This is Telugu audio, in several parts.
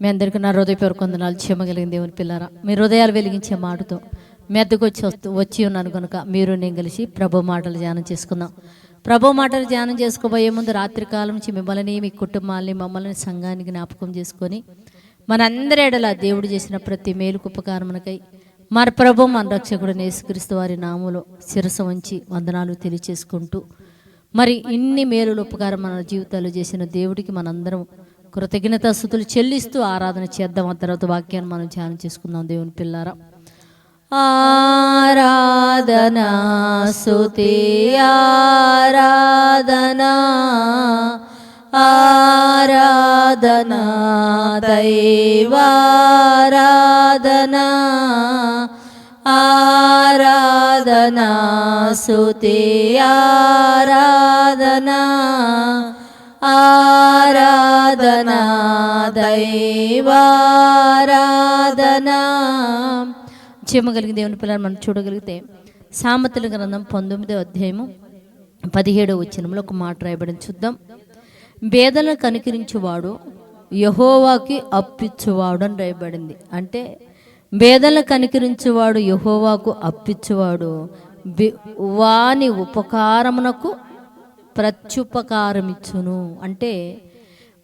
మీ అందరికీ నా హృదయపూర్వక వందనాలు. చెమ్మగలిగిన దేవుని పిల్లరా మీ హృదయాలు వెలిగించే మాటతో మీ అద్దకు వచ్చి వస్తూ వచ్చి ఉన్నాను కనుక మీరు నేను కలిసి ప్రభు మాటలు ధ్యానం చేసుకుందాం. ప్రభు మాటలు ధ్యానం చేసుకోబోయే ముందు రాత్రి కాలం నుంచి మిమ్మల్ని మీ కుటుంబాల్ని మమ్మల్ని సంఘానికి జ్ఞాపకం చేసుకొని మనందరి ఎడల దేవుడు చేసిన ప్రతి మేలుకు ఉపకారమునకై మన ప్రభు మన రక్షకుడు నేసుక్రీస్తు వారి నామములో శిరస వంచి వందనాలు తెలియచేసుకుంటూ మరి ఇన్ని మేలులు ఉపకారం మన జీవితాలు చేసిన దేవుడికి మనందరం కృతజ్ఞత స్థుతులు చెల్లిస్తూ ఆరాధన చేద్దాం. ఆ తర్వాత వాక్యాన్ని మనం ధ్యానం చేసుకుందాం. దేవుని పిల్లారా ఆరాధనా సుతి ఆరాధనా ఆరాధనా దైవారాధనా ఆరాధనా సుతి ఆరాధనా ఆరాధనా దైవారాధనా చెమ్మగలిగిన దేవుని పిల్లలు మనం చూడగలిగితే సామతుల గ్రంథం పంతొమ్మిదో అధ్యాయము పదిహేడో వచ్చినంలో ఒక మాట రాయబడిన చూద్దాం. బేదలను కనికరించువాడు యహోవాకి అప్పిచ్చువాడు అని రాయబడింది. అంటే బేదలను కనికరించువాడు యహోవాకు అప్పిచ్చువాడు. వాని ఉపకారమునకు ప్రత్యుపకారమిచ్చును. అంటే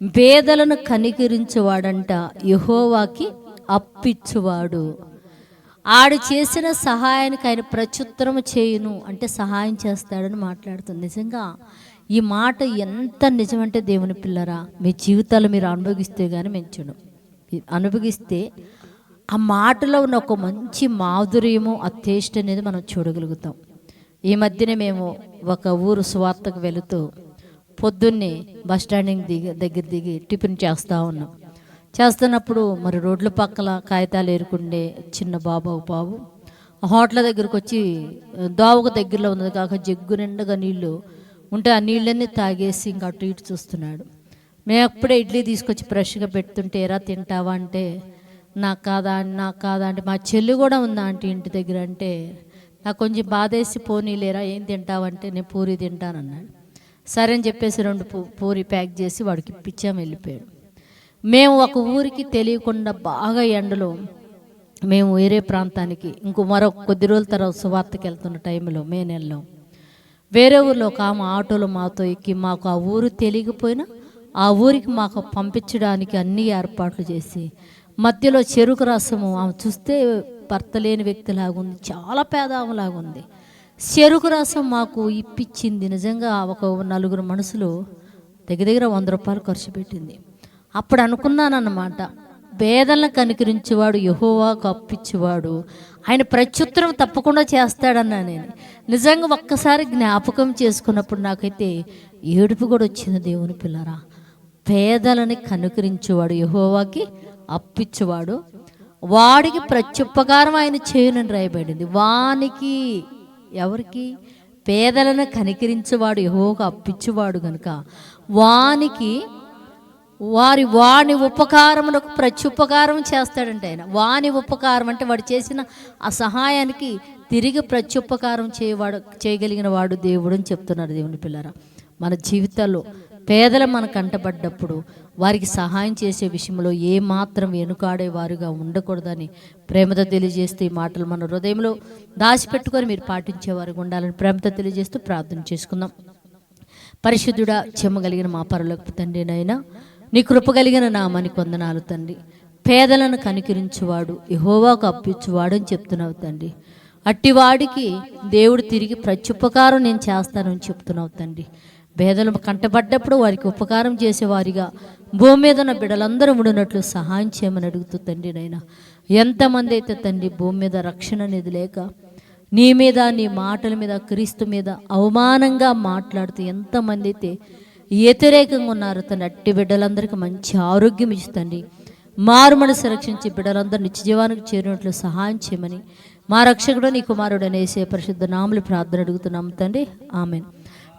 బేదలను కనికరించువాడంట. యహోవాకి అప్పిచ్చువాడు. ఆడు చేసిన సహాయానికి ఆయన ప్రత్యుత్తరం చేయును. అంటే సహాయం చేస్తాడని మాట్లాడుతుంది. నిజంగా ఈ మాట ఎంత నిజమంటే దేవుని పిల్లరా మీ జీవితాలు మీరు అనుభవిస్తే కానీ మెంచును. అనుభవిస్తే ఆ మాటలో ఉన్న ఒక మంచి మాధుర్యము ఆ టేస్ట్ అనేది మనం చూడగలుగుతాం. ఈ మధ్యనే మేము ఒక ఊరు స్వార్థకు వెళుతూ పొద్దున్నే బస్ స్టాండింగ్ దిగి దగ్గర దిగి టిఫిన్ చేస్తూ ఉన్నాం. చేస్తున్నప్పుడు మరి రోడ్ల పక్కల కాగితాలు ఏరుకుండే చిన్న బాబు బాబు ఆ హోటల్ దగ్గరకు వచ్చి దోవకు దగ్గరలో ఉన్నది కాక జగ్గు నిండగా నీళ్ళు ఉంటే ఆ నీళ్ళన్నీ తాగేసి ఇంకా అటు ఇటు చూస్తున్నాడు. మేము అప్పుడే ఇడ్లీ తీసుకొచ్చి ఫ్రెష్గా పెడుతుంటే ఎరా తింటావా? అంటే నాకు కాదా నాకు కాదా? అంటే మా చెల్లి కూడా ఉందా ఆంటీ ఇంటి దగ్గర? అంటే నాకు కొంచెం బాధేసి పోనీలేరా ఏం తింటావంటే నేను పూరి తింటానన్నాడు. సరే అని చెప్పేసి రెండు పూరి ప్యాక్ చేసి వాడికి ఇప్పించాం వెళ్ళిపోయాడు. మేము ఒక ఊరికి తెలియకుండా బాగా ఎండలో మేము వేరే ప్రాంతానికి ఇంకో మరో కొద్ది రోజుల తర్వాత సువార్తకి వెళ్తున్న టైంలో మే నెలలో వేరే ఊర్లో ఒక ఆమె ఆటోలో మాతో ఎక్కి మాకు ఆ ఊరు తెలియకపోయినా ఆ ఊరికి మాకు పంపించడానికి అన్ని ఏర్పాట్లు చేసి మధ్యలో చెరుకు రసము. ఆమె చూస్తే భర్త లేని వ్యక్తిలాగుంది. చాలా పేదామలాగుంది. చెరుకు రసం మాకు ఇప్పించింది. నిజంగా ఒక నలుగురు మనుషులు దగ్గర దగ్గర వంద రూపాయలు ఖర్చు పెట్టింది. అప్పుడు అనుకున్నానన్నమాట పేదలను కనికరించేవాడు యహోవాకు అప్పించేవాడు ఆయన ప్రత్యుత్తరం తప్పకుండా చేస్తాడన్నా నేను. నిజంగా ఒక్కసారి జ్ఞాపకం చేసుకున్నప్పుడు నాకైతే ఏడుపు కూడా వచ్చింది దేవుని పిల్లరా. పేదలని కనుకరించేవాడు యహోవాకి అప్పించేవాడు వాడికి ప్రత్యుపకారం ఆయన చేయనని రాయబడింది. వానికి ఎవరికి? పేదలను కనికరించేవాడు యహోగా అప్పించేవాడు గనుక వానికి వారి వాని ఉపకారములకు ప్రత్యుపకారం చేస్తాడంట ఆయన. వాని ఉపకారం అంటే వాడు చేసిన ఆ సహాయానికి తిరిగి ప్రత్యుపకారం చేయవాడు చేయగలిగిన వాడు దేవుడు అని చెప్తున్నారు దేవుని పిల్లరా. మన జీవితాల్లో పేదలు మన కంటపడ్డప్పుడు వారికి సహాయం చేసే విషయంలో ఏ మాత్రం వెనుకాడే వారుగా ఉండకూడదని ప్రేమతో తెలియజేస్తూ ఈ మాటలు మన హృదయంలో దాచిపెట్టుకొని మీరు పాటించేవారుగా ఉండాలని ప్రేమతో తెలియజేస్తూ ప్రార్థన చేసుకుందాం. పరిశుద్ధుడా చెమ్మగలిగిన మా పరులకు తండ్రి నైనా నీ కృప కలిగిన నామాని కొందనాలు తండ్రి. పేదలను కనికరించువాడు యహోవాకు అప్పించువాడు అని చెప్తున్నావు తండ్రి. అట్టివాడికి దేవుడు తిరిగి ప్రత్యుపకారం నేను చేస్తానని చెప్తున్నావు తండ్రి. పేదలు కంటపడ్డప్పుడు వారికి ఉపకారం చేసేవారిగా. భూమి మీద ఉన్న బిడ్డలందరూ ఉండినట్లు సహాయం చేయమని అడుగుతూ తండ్రి నైనా ఎంతమంది అయితే తండ్రి భూమి మీద రక్షణ అనేది లేక నీ మీద నీ మాటల మీద క్రీస్తు మీద అవమానంగా మాట్లాడుతూ ఎంతమంది అయితే వ్యతిరేకంగా ఉన్నారు తన అట్టి బిడ్డలందరికీ మంచి ఆరోగ్యం ఇస్తుంది మారు మనసు రక్షించి బిడ్డలందరూ నిత్యజీవానికి చేరినట్లు సహాయం చేయమని మా రక్షకుడు నీ కుమారుడు అనేసే పరిశుద్ధ నాములు ప్రార్థన అడుగుతున్నాం తండ్రి. ఆమెను.